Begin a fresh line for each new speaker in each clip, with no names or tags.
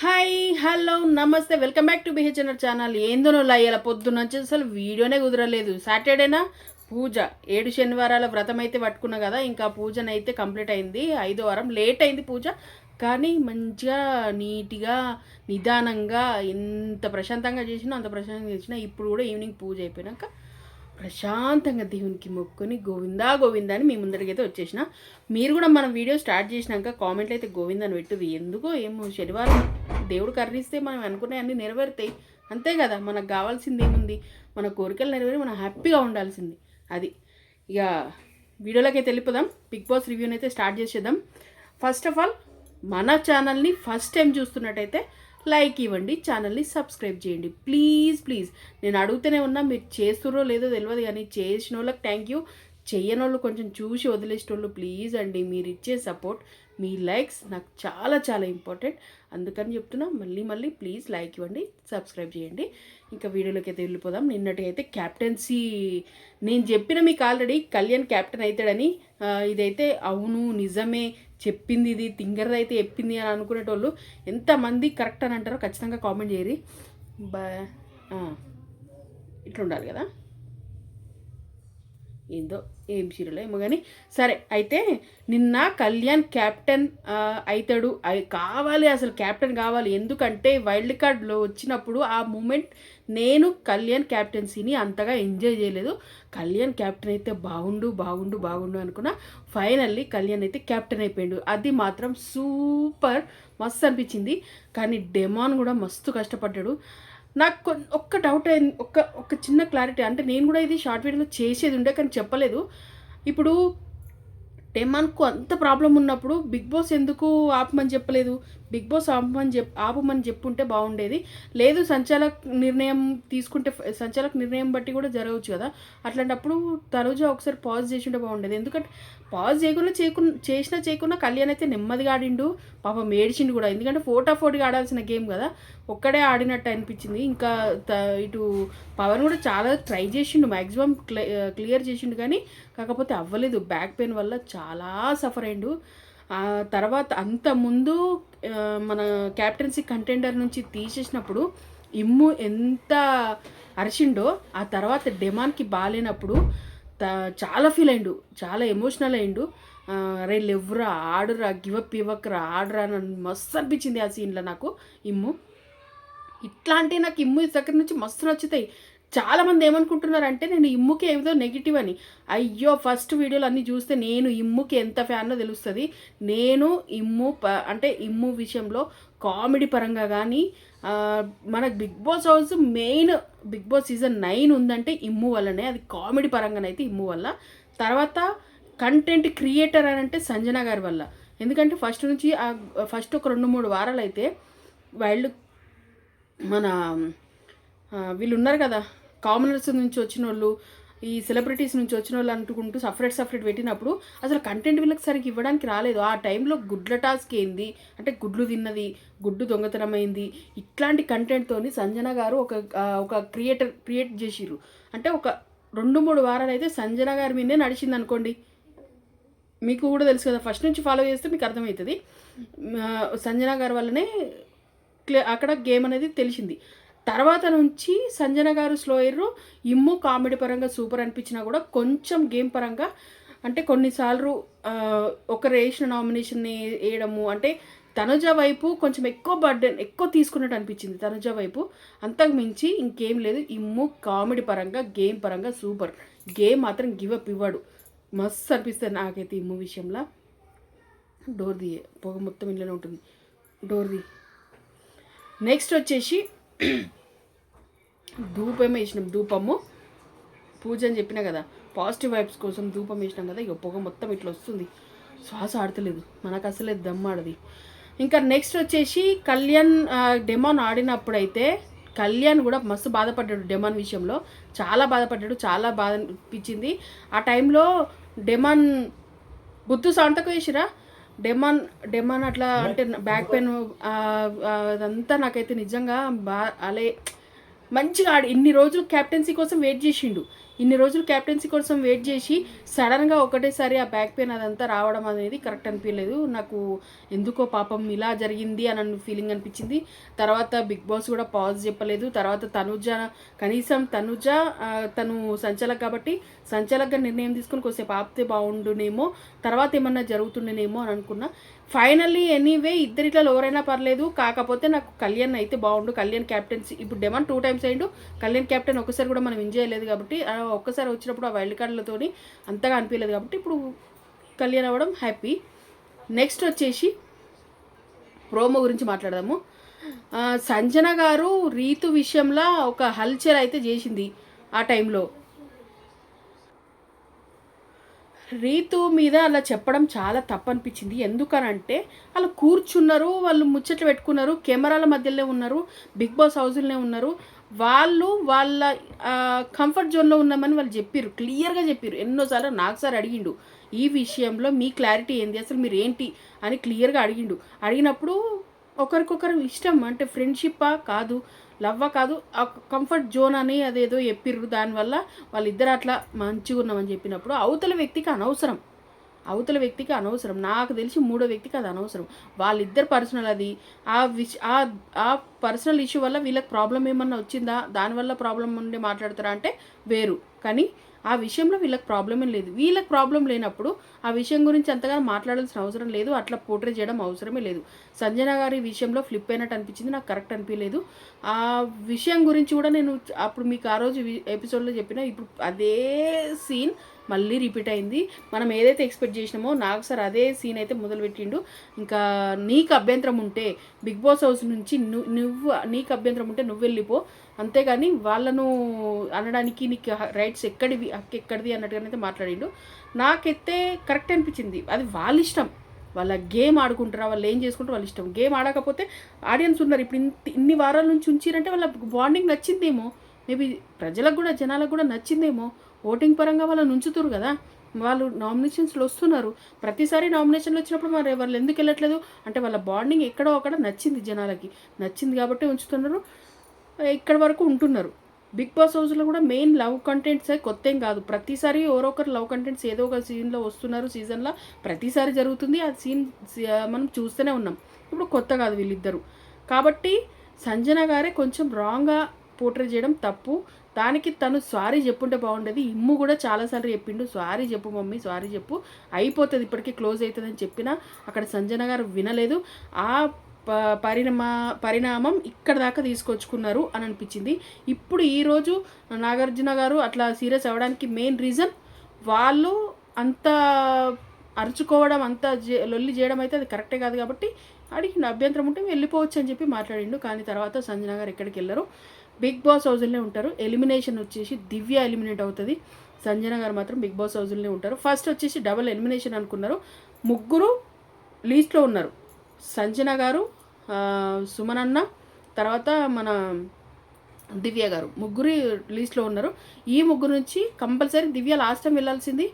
Hi hello నమస్తే. Welcome back to BHNR channel ఏందో లయ్యాల పొద్దున్న నుంచి అసలు వీడియోనే కుదరలేదు. సాటర్డేనా పూజ. ఏడు శనివారాల వ్రతం అయితే పట్టుకున్నా కదా ఇంకా పూజనైతే కంప్లీట్ అయింది. ఐదో వారం. లేట్ అయింది పూజ. కానీ మంచిగా నీట్గా నిదానంగా ఎంత ప్రశాంతంగా చేసినా అంత ప్రశాంతంగా చేసినా ఇప్పుడు కూడా ఈవినింగ్ పూజ అయిపోయినాక ప్రశాంతంగా దేవునికి మొక్కుని గోవిందా గోవిందా అని మీ ముందరికైతే వచ్చేసిన. మీరు కూడా మనం వీడియో స్టార్ట్ చేసినాక కామెంట్లు అయితే గోవిందని పెట్టుది ఎందుకో ఏమో శనివారం దేవుడు కర్ణిస్తే మనం అనుకునే నెరవేరుతాయి. అంతే కదా మనకు కావాల్సింది ఏముంది? మన కోరికలు నెరవేరి మనం హ్యాపీగా ఉండాల్సింది. అది. ఇక వీడియోలోకి అయితే వెళ్ళిపోదాం. బిగ్ బాస్ రివ్యూని అయితే స్టార్ట్ చేసేద్దాం. ఫస్ట్ ఆఫ్ ఆల్ మన ఛానల్ని ఫస్ట్ టైం చూస్తున్నట్టయితే లైక్ ఇవ్వండి ఛానల్ని సబ్స్క్రైబ్ చేయండి. Please please. నేను అడుగుతూనే ఉన్నా మీరు చేస్తుర్రో లేదో తెలియదు కానీ చేసిన వాళ్ళకి థ్యాంక్ యూ చేయని వాళ్ళు కొంచెం చూసి వదిలేసేటోళ్ళు ప్లీజ్ అండి. మీరు ఇచ్చే సపోర్ట్ మీ లైక్స్ నాకు చాలా చాలా ఇంపార్టెంట్ అందుకని చెప్తున్నా మళ్ళీ మళ్ళీ ప్లీజ్ లైక్ ఇవ్వండి సబ్స్క్రైబ్ చేయండి. ఇంకా వీడియోలోకి అయితే వెళ్ళిపోదాం. నిన్నటి అయితే క్యాప్టెన్సీ నేను చెప్పిన మీకు ఆల్రెడీ కళ్యాణ్ క్యాప్టెన్ అవుతాడని ఇదైతే అవును నిజమే. చెప్పింది ఇది తింగరది అయితే చెప్పింది అని అనుకునేటోళ్ళు ఎంతమంది కరెక్ట్ అని అంటారో ఖచ్చితంగా కామెంట్ చేయరి బా ఇట్లా ఉండాలి కదా? ఏందో ఏం చీరలో ఏమో కానీ సరే అయితే నిన్న కళ్యాణ్ క్యాప్టెన్ అవుతాడు అయి కావాలి అసలు క్యాప్టెన్ కావాలి. ఎందుకంటే వైల్డ్ కార్డ్లో వచ్చినప్పుడు ఆ మూమెంట్ నేను కళ్యాణ్ క్యాప్టెన్సీని అంతగా ఎంజాయ్ చేయలేదు. కళ్యాణ్ క్యాప్టెన్ అయితే బాగుండు బాగుండు బాగుండు అనుకున్నా ఫైనల్లీ కళ్యాణ్ అయితే క్యాప్టెన్ అయిపోయాడు. అది మాత్రం సూపర్ మస్తు అనిపించింది. కానీ డెమాన్ కూడా మస్తు కష్టపడ్డాడు. నాకు ఒక్క డౌట్ అయింది ఒక్క ఒక చిన్న క్లారిటీ అంటే నేను కూడా ఇది షార్ట్ వీడియోలో చేసేది ఉండే కానీ చెప్పలేదు. ఇప్పుడు టెమాన్కు అంత ప్రాబ్లం ఉన్నప్పుడు బిగ్ బాస్ ఎందుకు ఆపమని చెప్పలేదు? బిగ్ బాస్ ఆపమని చెప్ ఆపమని చెప్పుంటే బాగుండేది. లేదు సంచాలక్ నిర్ణయం తీసుకుంటే సంచాలక్ నిర్ణయం బట్టి కూడా జరగవచ్చు కదా. అట్లాంటప్పుడు తనుజ ఒకసారి పాజ్ చేసి బాగుండేది. ఎందుకంటే పాజ్ చేయకుండా చేయకు చేసినా చేయకుండా కళ్యాణ్ అయితే నెమ్మదిగా ఆడిండు. పాపం ఏడిచిండు కూడా. ఎందుకంటే ఫోటా ఫోటోగా ఆడాల్సిన గేమ్ కదా. ఒక్కడే ఆడినట్టు అనిపించింది. ఇంకా త- ఇటు పవన్ కూడా చాలా ట్రై చేసిండు. మ్యాక్సిమం క్లియర్ చేసిండు కానీ కాకపోతే అవ్వలేదు. బ్యాక్ పెయిన్ వల్ల చాలా సఫర్ అయిండు. ఆ తర్వాత అంత ముందు మన క్యాప్టెన్సీ కంటెండర్ నుంచి తీసేసినప్పుడు ఇమ్ము ఎంత అరిచిండో ఆ తర్వాత డెమాన్కి బాగాలేనప్పుడు త చాలా ఫీల్ అయిండు. చాలా ఎమోషనల్ అయిండు. అరే లెవ్రా ఆడురా గివప్ ఇవ్వకరా ఆడురా అని మస్తు అనిపించింది ఆ సీన్లో నాకు ఇమ్ము. ఇట్లాంటి నాకు ఇమ్ము దగ్గర నుంచి మస్తు నచ్చుతాయి. చాలా మంది ఏమనుకుంటున్నారంటే నేను ఇమ్ముకి ఏదో నెగిటివ్ అని. అయ్యో ఫస్ట్ వీడియోలు అన్నీ చూస్తే నేను ఇమ్ముకి ఎంత ఫ్యాన్నో తెలుస్తుంది? నేను ఇమ్ము ప- అంటే ఇమ్ము విషయంలో కామెడీ పరంగా కానీ మన మనకు Bigg Boss house main Bigg Boss season nine ఉందంటే ఇమ్ము వల్లనే అది కామెడీ పరంగానైతే ఇమ్ము వల్ల. తర్వాత కంటెంట్ క్రియేటర్ అని అంటే సంజన గారి వల్ల. ఎందుకంటే ఫస్ట్ నుంచి ఫస్ట్ ఒక రెండు మూడు వారాలు అయితే వైల్డ్ మన వీళ్ళు ఉన్నారు కదా. కామనర్స్ నుంచి వచ్చిన వాళ్ళు ఈ సెలబ్రిటీస్ నుంచి వచ్చిన వాళ్ళు అనుకుంటూ సపరేట్ సపరేట్ పెట్టినప్పుడు అసలు కంటెంట్ వీళ్ళకి సరిగ్గా ఇవ్వడానికి రాలేదు. ఆ టైంలో గుడ్ల టాస్క్ ఏంది? అంటే గుడ్లు తిన్నది గుడ్డు దొంగతనమైంది ఇట్లాంటి కంటెంట్తోని సంజన గారు ఒక ఒక క్రియేటర్ క్రియేట్ చేసిర్రు. అంటే ఒక రెండు మూడు వారాలు అయితే సంజన గారి మీదే నడిచింది అనుకోండి. మీకు కూడా తెలుసు కదా ఫస్ట్ నుంచి ఫాలో చేస్తే మీకు అర్థమవుతుంది. సంజన గారి వల్లనే అక్కడ గేమ్ అనేది తెలిసింది. తర్వాత నుంచి సంజన గారు స్లో ఇమ్ము కామెడీ పరంగా సూపర్ అనిపించినా కూడా కొంచెం గేమ్ పరంగా అంటే కొన్నిసార్లు ఒకరు వేసిన నామినేషన్ని వేయడము అంటే తనుజ వైపు కొంచెం ఎక్కువ బర్డెన్ ఎక్కువ తీసుకున్నట్టు అనిపించింది తనుజ వైపు. అంతకు మించి ఇంకేం లేదు. ఇమ్ము కామెడీ పరంగా గేమ్ పరంగా సూపర్. గేమ్ మాత్రం గివప్ ఇవ్వడు. మస్తు అనిపిస్తుంది నాకైతే ఇమ్ము విషయంలో. డోర్ దియే పొగ మొత్తం ఇంట్లోనే ఉంటుంది. డోర్ ది నెక్స్ట్ వచ్చేసి ధూపం వేసినాం ధూపము. పూజ అని చెప్పినా కదా పాజిటివ్ వైబ్స్ కోసం ధూపం వేసినాం కదా ఇక పొగ మొత్తం ఇట్లా వస్తుంది. శ్వాస ఆడతలేదు. మనకు అసలే దమ్మాడది ఇంకా నెక్స్ట్ వచ్చేసి కళ్యాణ్ డెమాన్ ఆడినప్పుడు అయితే కళ్యాణ్ కూడా మస్తు బాధపడ్డాడు డెమాన్ విషయంలో. చాలా బాధపడ్డాడు చాలా బాధ అనిపించింది. ఆ టైంలో డెమాన్ బుద్ధు సాంతకు వేసిరా? డెమాన్ డెమాన్ అట్లా అంటే బ్యాక్ పెయిన్ అదంతా నాకైతే నిజంగా బా అలే మంచిగా ఆడి ఇన్ని రోజులు క్యాప్టెన్సీ కోసం వెయిట్ చేసిండు. ఇన్ని రోజులు క్యాప్టెన్సీ కోసం వెయిట్ చేసి సడన్గా ఒకటేసారి ఆ బ్యాక్ పెయిన్ అదంతా రావడం అనేది కరెక్ట్ అనిపించలేదు. నాకు ఎందుకో పాపం ఇలా జరిగింది అని ఫీలింగ్ అనిపించింది. తర్వాత బిగ్ బాస్ కూడా పాజ్ చెప్పలేదు. తర్వాత తనుజ కనీసం తనుజ తను సంచలక్ కాబట్టి సంచలక్గా నిర్ణయం తీసుకుని కొద్దిసేపు ఆపితే బాగుండునేమో తర్వాత ఏమన్నా జరుగుతుండేనేమో అని అనుకున్నా. ఫైనల్లీ ఎనీవే ఇద్దరిట్లో ఎవరైనా పర్లేదు. కాకపోతే నాకు కళ్యాణ్ అయితే బాగుండు. కళ్యాణ్ క్యాప్టెన్సీ ఇప్పుడు డెమన్ టూ టైమ్స్ అయ్యిండు కళ్యాణ్ క్యాప్టెన్ ఒకసారి కూడా మనం విన్ చేయలేదు కాబట్టి ఒక్కసారి వచ్చినప్పుడు ఆ వైల్డ్ కార్డులతో అంతగా అనిపించలేదు కాబట్టి ఇప్పుడు కళ్యాణ్ అవ్వడం హ్యాపీ నెక్స్ట్ వచ్చేసి ప్రోమో గురించి మాట్లాడదాము. సంజన గారు రీతు విషయంలో ఒక హల్చల్ అయితే చేసింది ఆ టైంలో రీతు మీద అలా చెప్పడం చాలా తప్పు అనిపించింది ఎందుకనంటే అలా కూర్చున్నారు వాళ్ళు ముచ్చట్లు పెట్టుకున్నారు కెమెరాల మధ్యలోనే ఉన్నారు బిగ్ బాస్ హౌస్లోనే ఉన్నారు. వాళ్ళు వాళ్ళ కంఫర్ట్ జోన్లో ఉన్నామని వాళ్ళు చెప్పారు క్లియర్గా చెప్పారు ఎన్నోసార్లు నాకు సార్ అడిగిండు ఈ విషయంలో మీ క్లారిటీ ఏంది? అసలు మీరు ఏంటి? అని క్లియర్గా అడిగిండు. అడిగినప్పుడు ఒకరికొకరు ఇష్టం అంటే ఫ్రెండ్షిప్పా? కాదు. లవ్వ కాదు ఆ కంఫర్ట్ జోన్ అని అదేదో చెప్పిర్రు. దానివల్ల వాళ్ళిద్దరు అట్లా మంచిగా ఉన్నామని చెప్పినప్పుడు అవతల వ్యక్తికి అనవసరం. అవతల వ్యక్తికి అనవసరం. నాకు తెలిసి మూడో వ్యక్తికి అది అనవసరం. వాళ్ళిద్దరు పర్సనల్ అది. ఆ విష ఆ పర్సనల్ ఇష్యూ వల్ల వీళ్ళకి ప్రాబ్లం ఏమన్నా వచ్చిందా? దానివల్ల ప్రాబ్లం ఉండి మాట్లాడతారా? అంటే వేరు. కానీ ఆ విషయంలో వీళ్ళకి ప్రాబ్లమే లేదు. వీళ్ళకి ప్రాబ్లం లేనప్పుడు ఆ విషయం గురించి అంతగా మాట్లాడాల్సిన అవసరం లేదు. అట్లా పోర్ట్రే చేయడం అవసరమే లేదు. సంజన గారి విషయంలో ఫ్లిప్ అయినట్టు అనిపించింది. నాకు కరెక్ట్ అనిపించలేదు. ఆ విషయం గురించి కూడా నేను అప్పుడు మీకు ఆ రోజు ఎపిసోడ్లో చెప్పిన ఇప్పుడు అదే సీన్ మళ్ళీ రిపీట్ అయింది. మనం ఏదైతే ఎక్స్పెక్ట్ చేసినామో నాకు సార్ అదే సీన్ అయితే మొదలుపెట్టిండు. ఇంకా నీకు అభ్యంతరం ఉంటే బిగ్ బాస్ హౌస్ నుంచి నువ్వు నీకు అభ్యంతరం ఉంటే నువ్వు వెళ్ళిపో. అంతేగాని వాళ్ళను అనడానికి నీకు రైట్స్ ఎక్కడివి హక్కు ఎక్కడిది అన్నట్టుగానైతే మాట్లాడిండు. నాకైతే కరెక్ట్ అనిపించింది. అది వాళ్ళ ఇష్టం. వాళ్ళ గేమ్ ఆడుకుంటారా వాళ్ళు ఏం చేసుకుంటారు వాళ్ళ ఇష్టం. గేమ్ ఆడకపోతే ఆడియన్స్ ఉన్నారు. ఇప్పుడు ఇంత ఇన్ని వారాల నుంచి ఉంచిరంటే వాళ్ళ బాండింగ్ నచ్చిందేమో. మేబీ ప్రజలకు కూడా జనాలకు కూడా నచ్చిందేమో. ఓటింగ్ పరంగా వాళ్ళని ఉంచుతురు కదా. వాళ్ళు నామినేషన్స్లో వస్తున్నారు. ప్రతిసారి నామినేషన్లు వచ్చినప్పుడు మరి వాళ్ళు ఎందుకు వెళ్ళట్లేదు? అంటే వాళ్ళ బాండింగ్ ఎక్కడో అక్కడ నచ్చింది జనాలకి. నచ్చింది కాబట్టి ఉంచుతున్నారు. ఇక్కడ వరకు ఉంటున్నారు. బిగ్ బాస్ హౌస్లో కూడా మెయిన్ లవ్ కంటెంట్స్ కొత్త ఏం కాదు. ప్రతిసారి ఎవరో ఒకరు లవ్ కంటెంట్స్ ఏదో ఒక సీన్లో వస్తున్నారు సీజన్లో ప్రతిసారి జరుగుతుంది. ఆ సీన్ మనం చూస్తూనే ఉన్నాం. ఇప్పుడు కొత్త కాదు వీళ్ళిద్దరు. కాబట్టి సంజన గారే కొంచెం రాంగ్గా పోర్ట్రేట్ చేయడం తప్పు. దానికి తను సారీ చెప్పుంటే బాగుండేది. ఇమ్ము కూడా చాలాసార్లు చెప్పిండు. సారీ చెప్పు మమ్మీ సారీ చెప్పు. అయిపోతుంది ఇప్పటికీ క్లోజ్ అవుతుందని చెప్పినా అక్కడ సంజన గారు వినలేదు. ఆ పరిణమా పరిణామం ఇక్కడ దాకా తీసుకొచ్చుకున్నారు అని అనిపించింది. ఇప్పుడు ఈరోజు నాగార్జున గారు అట్లా సీరియస్ అవ్వడానికి మెయిన్ రీజన్ వాళ్ళు అంత అరుచుకోవడం అంత లొల్లి చేయడం అయితే అది కరెక్టే కాదు కాబట్టి అడిగిన అభ్యంతరం ఉంటే వెళ్ళిపోవచ్చు అని చెప్పి మాట్లాడిండు. కానీ తర్వాత సంజన గారు ఎక్కడికి వెళ్ళరు. బిగ్ బాస్ హౌజ్లోనే ఉంటారు. ఎలిమినేషన్ వచ్చేసి దివ్య ఎలిమినేట్ అవుతుంది. సంజన గారు మాత్రం బిగ్ బాస్ హౌజ్లోనే ఉంటారు. ఫస్ట్ వచ్చేసి డబల్ ఎలిమినేషన్ అనుకున్నారు. ముగ్గురు లీస్ట్లో ఉన్నారు. సంజన గారు సుమనన్న తర్వాత మన దివ్య గారు. ముగ్గురు లీస్ట్లో ఉన్నారు. ఈ ముగ్గురు నుంచి కంపల్సరీ దివ్య లాస్ట్ టైం వెళ్ళాల్సింది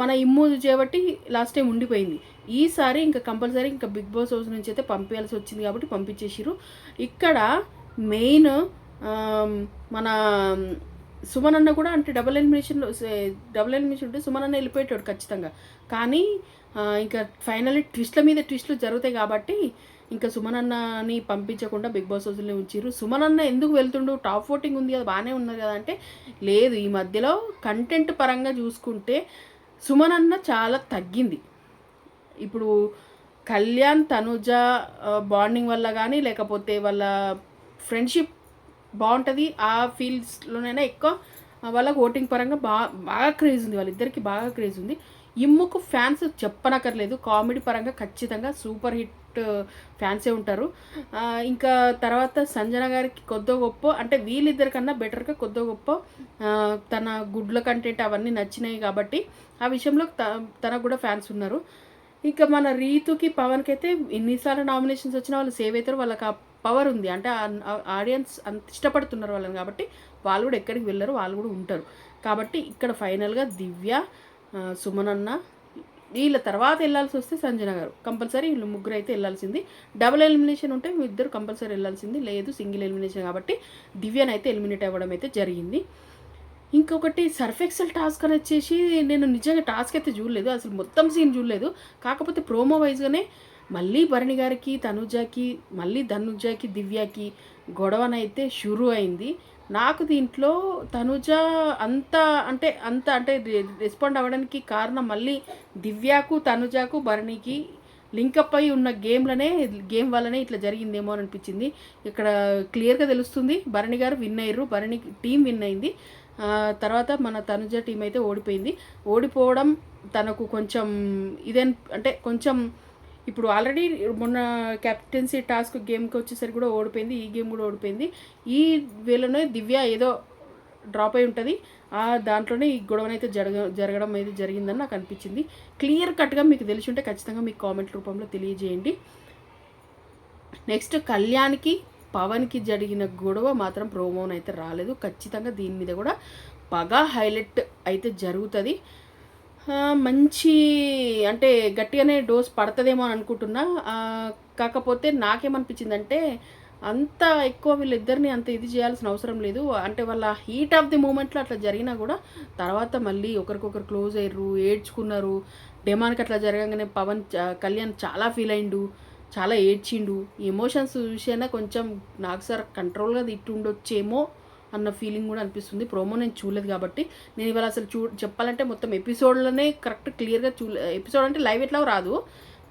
మన ఇమ్ము చేయబట్టి లాస్ట్ టైం ఉండిపోయింది. ఈసారి ఇంకా కంపల్సరీ ఇంకా బిగ్ బాస్ హౌస్ నుంచి అయితే పంపించాల్సి వచ్చింది కాబట్టి పంపించేసిరు ఇక్కడ మెయిన్ మన సుమన్ అన్న కూడా అంటే డబుల్ ఎలిమినేషన్లో డబుల్ ఎలిమినేషన్ ఉంటే సుమన్ అన్న వెళ్ళిపోయేటాడు ఖచ్చితంగా. కానీ ఇంకా ఫైనల్లీ ట్విస్ట్ల మీద ట్విస్ట్లు జరుగుతాయి కాబట్టి ఇంకా సుమన్ అన్నని పంపించకుండా బిగ్ బాస్ హౌస్లో ఉంచారు సుమన్ అన్న ఎందుకు వెళ్తుండు? టాప్ ఓటింగ్ ఉంది కదా బాగానే ఉన్నది కదా అంటే లేదు ఈ మధ్యలో కంటెంట్ పరంగా చూసుకుంటే సుమన్ అన్న చాలా తగ్గింది. ఇప్పుడు కళ్యాణ్ తనుజ బాండింగ్ వల్ల కానీ లేకపోతే వాళ్ళ ఫ్రెండ్షిప్ బాగుంటుంది. ఆ ఫీల్డ్స్లోనైనా ఎక్కువ వాళ్ళకు ఓటింగ్ పరంగా బాగా బాగా క్రేజ్ ఉంది. వాళ్ళిద్దరికి బాగా క్రేజ్ ఉంది. ఇమ్ముకు ఫ్యాన్స్ చెప్పనక్కర్లేదు. కామెడీ పరంగా ఖచ్చితంగా సూపర్ హిట్ ఫ్యాన్సే ఉంటారు. ఇంకా తర్వాత సంజన గారికి కొద్ది గొప్ప అంటే వీళ్ళిద్దరికన్నా బెటర్గా కొద్ది గొప్ప తన గుడ్ల కంటెంట్ అవన్నీ నచ్చినాయి కాబట్టి ఆ విషయంలో తనకు కూడా ఫ్యాన్స్ ఉన్నారు. ఇంకా మన రీతుకి పవన్కి అయితే ఎన్నిసార్లు నామినేషన్స్ వచ్చినా వాళ్ళు సేవ్ అవుతారు వాళ్ళకి ఆ పవర్ ఉంది. అంటే ఆడియన్స్ అంత ఇష్టపడుతున్నారు వాళ్ళని కాబట్టి వాళ్ళు కూడా ఎక్కడికి వెళ్ళరు వాళ్ళు కూడా ఉంటారు. కాబట్టి ఇక్కడ ఫైనల్గా దివ్య సుమనన్న వీళ్ళ తర్వాత వెళ్ళాల్సి వస్తే సంజన గారు. కంపల్సరీ వీళ్ళు ముగ్గురు అయితే వెళ్ళాల్సింది. డబుల్ ఎలిమినేషన్ ఉంటే మీ ఇద్దరు కంపల్సరీ వెళ్ళాల్సింది. లేదు సింగిల్ ఎలిమినేషన్ కాబట్టి దివ్యనైతే ఎలిమినేట్ అవ్వడం అయితే జరిగింది. ఇంకొకటి సర్ఫెక్సెల్ టాస్క్ అని వచ్చేసి నేను నిజంగా టాస్క్ అయితే చూడలేదు. అసలు మొత్తం సీన్ చూడలేదు. కాకపోతే ప్రోమో వైజ్గానే మళ్ళీ భరణి గారికి తనుజాకి మళ్ళీ ధనుజాకి దివ్యకి గొడవనైతే షురు అయింది నాకు దీంట్లో తనుజ అంత అంటే అంత అంటే రెస్పాండ్ అవ్వడానికి కారణం మళ్ళీ దివ్యకు తనుజాకు భరణికి లింకప్ అయి ఉన్న గేమ్లనే గేమ్ వల్లనే ఇట్లా జరిగిందేమో అని అనిపించింది. ఇక్కడ క్లియర్గా తెలుస్తుంది భరణి గారు విన్ అయ్యారు భరణి టీం విన్ అయింది. తర్వాత మన తనుజ టీం అయితే ఓడిపోయింది. ఓడిపోవడం తనకు కొంచెం ఇదే అంటే కొంచెం ఇప్పుడు ఆల్రెడీ మొన్న కెప్టెన్సీ టాస్క్ గేమ్కి వచ్చేసరికి కూడా ఓడిపోయింది ఈ గేమ్ కూడా ఓడిపోయింది. ఈ వేళనే దివ్య ఏదో డ్రాప్ అయి ఉంటుంది. ఆ దాంట్లోనే ఈ గొడవనైతే జరగ జరగడం అయితే జరిగిందని నాకు అనిపించింది. క్లియర్ కట్గా మీకు తెలిసి ఉంటే ఖచ్చితంగా మీకు కామెంట్ రూపంలో తెలియజేయండి. నెక్స్ట్ కళ్యాణ్కి పవన్కి జరిగిన గొడవ మాత్రం ప్రోమోనైతే రాలేదు. ఖచ్చితంగా దీని మీద కూడా బాగా హైలైట్ అయితే జరుగుతుంది. మంచి అంటే గట్టిగానే డోస్ పడుతుందేమో అని అనుకుంటున్నా. కాకపోతే నాకేమనిపించిందంటే అంత ఎక్కువ వీళ్ళిద్దరిని అంత ఇది చేయాల్సిన అవసరం లేదు. అంటే వాళ్ళ హీట్ ఆఫ్ ది మూమెంట్లో అట్లా జరిగినా కూడా తర్వాత మళ్ళీ ఒకరికొకరు క్లోజ్ అయ్యారు ఏడ్చుకున్నారు. డెమాన్కి అట్లా జరగగానే పవన్ కళ్యాణ్ చాలా ఫీల్ అయిండు చాలా ఏడ్చిండు. ఎమోషన్స్ చూసేనా కొంచెం నాకు సార్ కంట్రోల్గా ఇట్టు ఉండొచ్చేమో అన్న ఫీలింగ్ కూడా అనిపిస్తుంది. ప్రోమో నేను చూడలేదు కాబట్టి నేను ఇవాళ అసలు చూ చెప్పాలంటే మొత్తం ఎపిసోడ్లోనే కరెక్ట్ క్లియర్గా చూ ఎపిసోడ్ అంటే లైవ్ ఎట్లా రాదు.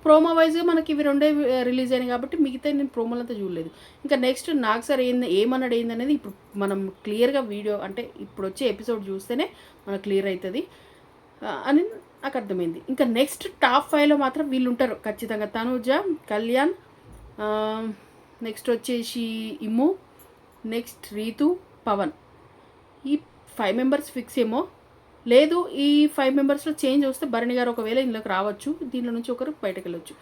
ప్రోమో వైజ్గా మనకి ఇవి రెండే రిలీజ్ అయినాయి కాబట్టి మిగతా నేను ప్రోమోలు అంతా చూడలేదు. ఇంకా నెక్స్ట్ నాకు సార్ ఏంది ఏమన్నాడు ఏంది అనేది ఇప్పుడు మనం క్లియర్గా వీడియో అంటే ఇప్పుడు వచ్చే ఎపిసోడ్ చూస్తేనే మనకు క్లియర్ అవుతుంది అని నాకు అర్థమైంది. ఇంకా నెక్స్ట్ టాప్ ఫైవ్లో మాత్రం వీళ్ళు ఉంటారు. ఖచ్చితంగా తనూజ కళ్యాణ్ నెక్స్ట్ వచ్చేసి ఇమ్ము నెక్స్ట్ రీతు పవన్. ఈ ఫైవ్ మెంబర్స్ ఫిక్స్ ఏమో? లేదు ఈ ఫైవ్ మెంబర్స్లో చేంజ్ వస్తే భరణి గారు ఒకవేళ ఇందులోకి రావచ్చు దీనిలో నుంచి ఒకరు బయటకు వెళ్ళొచ్చు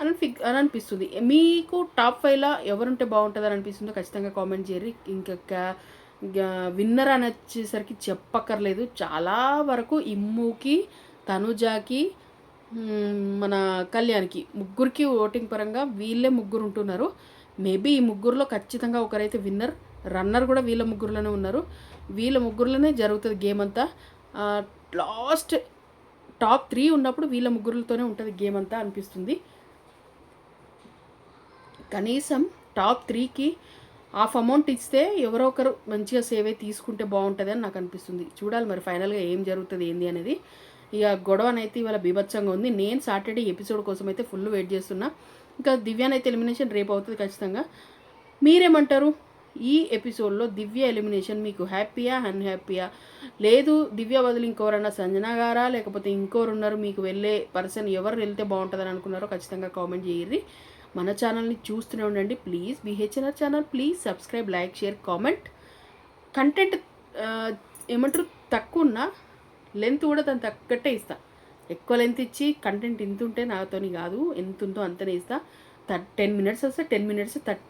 అని ఫిక్ అని అనిపిస్తుంది. మీకు టాప్ ఫైవ్లో ఎవరుంటే బాగుంటుంది అని అనిపిస్తుందో ఖచ్చితంగా కామెంట్ చేయరు ఇంకొక విన్నర్ అని వచ్చేసరికి చెప్పక్కర్లేదు. చాలా వరకు ఇమ్ముకి తనుజాకి మన కళ్యాణ్కి ముగ్గురికి ఓటింగ్ పరంగా వీళ్ళే ముగ్గురు ఉంటున్నారు మేబీ ఈ ముగ్గురులో ఖచ్చితంగా ఒకరైతే విన్నర్ రన్నర్ కూడా వీళ్ళ ముగ్గురులోనే ఉన్నారు. వీళ్ళ ముగ్గురులోనే జరుగుతుంది గేమ్ అంతా. లాస్ట్ టాప్ త్రీ ఉన్నప్పుడు వీళ్ళ ముగ్గురులతోనే ఉంటుంది గేమ్ అంతా అనిపిస్తుంది. కనీసం టాప్ త్రీకి హాఫ్ అమౌంట్ ఇస్తే ఎవరో ఒకరు మంచిగా సేవ్ అయి తీసుకుంటే బాగుంటుంది అని నాకు అనిపిస్తుంది. చూడాలి మరి ఫైనల్గా ఏం జరుగుతుంది ఏంది అనేది. ఇక గొడవ అనేది ఇవాళ బీభత్సంగా ఉంది. నేను సాటర్డే ఎపిసోడ్ కోసం అయితే ఫుల్ వెయిట్ చేస్తున్నా. ఇంకా దివ్యానైతే ఎలిమినేషన్ రేపు అవుతుంది ఖచ్చితంగా. మీరేమంటారు? ఈ ఎపిసోడ్లో దివ్య ఎలిమినేషన్ మీకు హ్యాపీయా అన్హ్యాపీయా? లేదు దివ్య బదులు ఇంకోరన్నా సంజన గారా? లేకపోతే ఇంకోరు ఉన్నారు మీకు వెళ్ళే పర్సన్ ఎవరు వెళ్తే బాగుంటుందని అనుకున్నారో ఖచ్చితంగా కామెంట్ చేయర్రి మన ఛానల్ని చూస్తూనే ఉండండి. Please BHNR channel please subscribe like share comment. Content ఏమంటారు? తక్కువ ఉన్నా లెంత్ కూడా దాని తగ్గట్టే ఇస్తా. ఎక్కువ లెంత్ ఇచ్చి కంటెంట్ ఇంత ఉంటే నాతోని కాదు. ఎంత ఉందో అంతనే ఇస్తా. టెన్ మినిట్స్ వస్తే టెన్ మినిట్స్ థర్ట్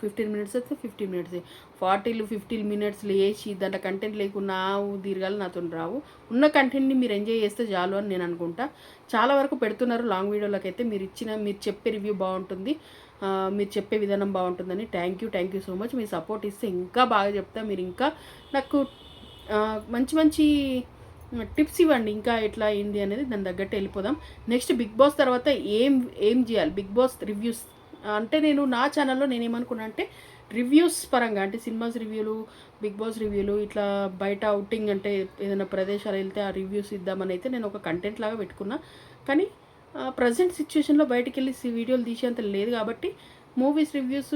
ఫిఫ్టీన్ మినిట్స్ వస్తే ఫిఫ్టీన్ మినిట్స్. ఫార్టీలు ఫిఫ్టీన్ మినిట్స్ లేచి దాంట్లో కంటెంట్ లేకున్నా దీర్ఘాలు నాతో రావు. ఉన్న కంటెంట్ని మీరు ఎంజాయ్ చేస్తే చాలు అని నేను అనుకుంటా. చాలా వరకు పెడుతున్నారు లాంగ్ వీడియోలోకి అయితే మీరు ఇచ్చిన మీరు చెప్పే రివ్యూ బాగుంటుంది. మీరు చెప్పే విధానం బాగుంటుందని thank you thank you so much me support ఇస్తే ఇంకా బాగా చెప్తా. మీరు ఇంకా నాకు మంచి మంచి టిప్స్ ఇవ్వండి ఇంకా ఎట్లా ఏంది అనేది దాని తగ్గట్టు వెళ్ళిపోదాం. నెక్స్ట్ బిగ్ బాస్ తర్వాత ఏం ఏం చేయాలి? Bigg Boss reviews. అంటే నేను నా ఛానల్లో నేను ఏమనుకున్నా అంటే రివ్యూస్ పరంగా అంటే సినిమాస్ రివ్యూలు బిగ్ బాస్ రివ్యూలు ఇట్లా బయట అవుటింగ్ అంటే ఏదైనా ప్రదేశాలు వెళ్తే ఆ రివ్యూస్ ఇద్దామని అయితే నేను ఒక కంటెంట్ లాగా పెట్టుకున్నా. కానీ ప్రజెంట్ సిచ్యువేషన్లో బయటికి వెళ్ళి వీడియోలు తీసేంత లేదు కాబట్టి మూవీస్ రివ్యూస్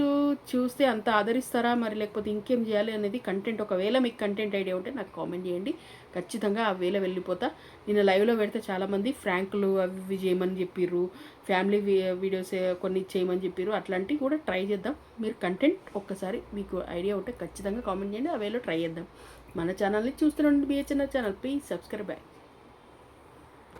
చూస్తే అంత ఆదరిస్తారా? మరి లేకపోతే ఇంకేం చేయాలి అనేది కంటెంట్ ఒకవేళ మీకు కంటెంట్ ఐడియా ఉంటే నాకు కామెంట్ చేయండి. ఖచ్చితంగా ఆ వేళ వెళ్ళిపోతా. నిన్న లైవ్లో పెడితే చాలామంది ఫ్రాంకులు అవి ఇవి చేయమని చెప్పిర్రు. ఫ్యామిలీ వీడియోస్ కొన్ని చేయమని చెప్పిర్రు. అట్లాంటివి కూడా ట్రై చేద్దాం. మీరు కంటెంట్ ఒక్కసారి మీకు ఐడియా ఉంటే ఖచ్చితంగా కామెంట్ చేయండి. ఆ వేళ ట్రై చేద్దాం. మన ఛానల్ని చూస్తున్నాండి BHNR channel please subscribe back